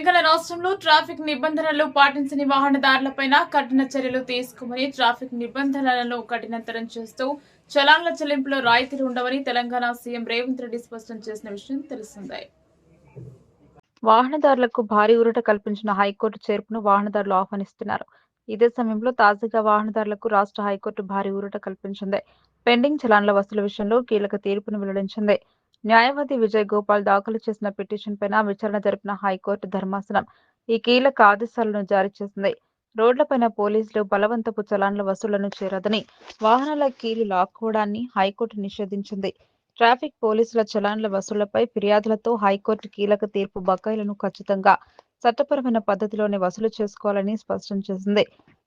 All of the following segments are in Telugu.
తెలంగాణ రాష్ట్రంలో ట్రాఫిక్ నిబంధనలు పాటించని వాహనదారులపై కఠిన చర్యలు తీసుకోమని ట్రాఫిక్ నిబంధనలను కఠినతరం చేస్తూ చలాన్ల చెల్లింపులో రాయితీలు ఉండవని తెలంగాణ సీఎం రేవంత్ రెడ్డి స్పష్టం చేసిన విషయం తెలిసిందే వాహనదారులకు భారీ ఊరట కల్పించిన హైకోర్టు చేర్పును వాహనదారులు ఆహ్వానిస్తున్నారు. ఇదే సమయంలో తాజాగా వాహనదారులకు రాష్ట్ర హైకోర్టు భారీ ఊరట కల్పించింది. పెండింగ్ చలాన్ల వసూలు విషయంలో కీలక తీర్పును వెల్లడించింది. న్యాయవాది విజయ్ గోపాల్ దాఖలు చేసిన పిటిషన్ పైన విచారణ జరిపిన హైకోర్టు ధర్మాసనం ఈ కీలక ఆదేశాలను జారీ చేసింది. రోడ్లపైన పోలీసులు బలవంతపు చలాన్ల వసూళ్ళను చేరదని వాహనాల కీలు లాక్కోవడాన్ని హైకోర్టు నిషేధించింది. ట్రాఫిక్ పోలీసుల చలాన్ల వసూళ్ళపై ఫిర్యాదులతో హైకోర్టు కీలక తీర్పు బకాయిలను ఖచ్చితంగా చట్టపరమైన పద్ధతిలోనే వసూలు చేసుకోవాలని స్పష్టం చేసింది.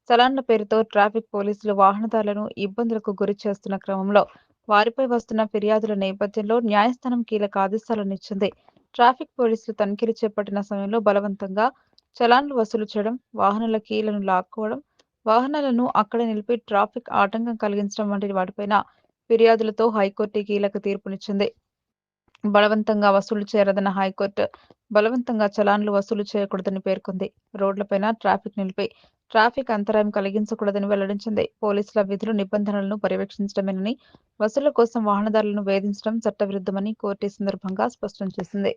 చలాన్ల పేరుతో ట్రాఫిక్ పోలీసులు వాహనదారులను ఇబ్బందులకు గురి చేస్తున్న క్రమంలో వారిపై వస్తున్న ఫిర్యాదుల నేపథ్యంలో న్యాయస్థానం కీలక ఆదేశాలను ఇచ్చింది. ట్రాఫిక్ పోలీసులు తనిఖీలు చేపట్టిన సమయంలో బలవంతంగా చలాన్లు వసూలు చేయడం వాహనాల కీలను లాక్కోవడం వాహనాలను అక్కడ నిలిపి ట్రాఫిక్ ఆటంకం కలిగించడం వంటి వాటిపైన ఫిర్యాదులతో హైకోర్టు కీలక తీర్పునిచ్చింది. బలవంతంగా వసూలు చేయరదన్న హైకోర్టు బలవంతంగా చలాన్లు వసూలు చేయకూడదని పేర్కొంది. రోడ్లపైన ట్రాఫిక్ నిలిపి ట్రాఫిక్ అంతరాయం కలిగించకూడదని వెల్లడించింది. పోలీసుల విధులు నిబంధనలను పర్యవేక్షించడమేనని వసూళ్ళ కోసం వాహనదారులను వేధించడం చట్టవిరుద్ధమని కోర్టు ఈ సందర్భంగా స్పష్టం చేసింది.